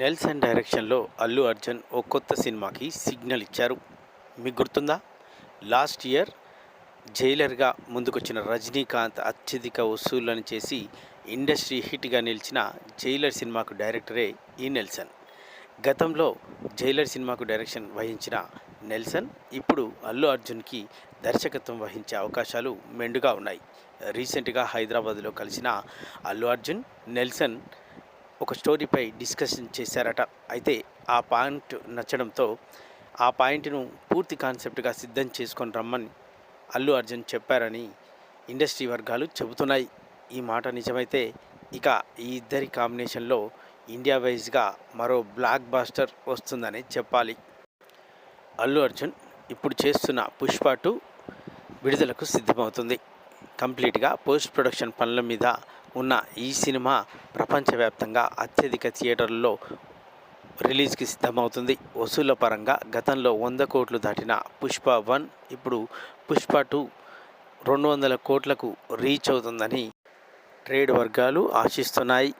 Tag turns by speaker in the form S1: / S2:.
S1: Nelson డైరెక్షన్లో అల్లు అర్జున్ ఓ కొత్త సినిమాకి సిగ్నల్ ఇచ్చారు. మీకు గుర్తుందా? లాస్ట్ ఇయర్ జైలర్గా ముందుకొచ్చిన రజనీకాంత్ అత్యధిక వసూళ్ళను చేసి ఇండస్ట్రీ హిట్గా నిలిచిన జైలర్ సినిమాకు డైరెక్టరే ఈ నెల్సన్. గతంలో జైలర్ సినిమాకు డైరెక్షన్ వహించిన నెల్సన్ ఇప్పుడు అల్లు అర్జున్కి దర్శకత్వం వహించే అవకాశాలు మెండుగా ఉన్నాయి. రీసెంట్గా హైదరాబాద్లో కలిసిన అల్లు అర్జున్ నెల్సన్ ఒక స్టోరీపై డిస్కషన్ చేశారట. అయితే ఆ పాయింట్ నచ్చడంతో ఆ పాయింట్ను పూర్తి కాన్సెప్ట్గా సిద్ధం చేసుకొని రమ్మని అల్లు అర్జున్ చెప్పారని ఇండస్ట్రీ వర్గాలు చెబుతున్నాయి. ఈ మాట నిజమైతే ఇక ఈ ఇద్దరి కాంబినేషన్లో ఇండియా వైజ్గా మరో బ్లాక్ బాస్టర్ వస్తుందని చెప్పాలి. అల్లు అర్జున్ ఇప్పుడు చేస్తున్న పుష్ప టూ విడుదలకు సిద్ధమవుతుంది. కంప్లీట్గా పోస్ట్ ప్రొడక్షన్ పనుల మీద ఉన్న ఈ సినిమా ప్రపంచవ్యాప్తంగా అత్యధిక థియేటర్లలో రిలీజ్కి సిద్ధమవుతుంది. వసూళ్ళ పరంగా గతంలో వంద కోట్లు దాటిన పుష్ప వన్ ఇప్పుడు పుష్ప టూ రెండు వందల కోట్లకు రీచ్ అవుతుందని ట్రేడ్ వర్గాలు ఆశిస్తున్నాయి.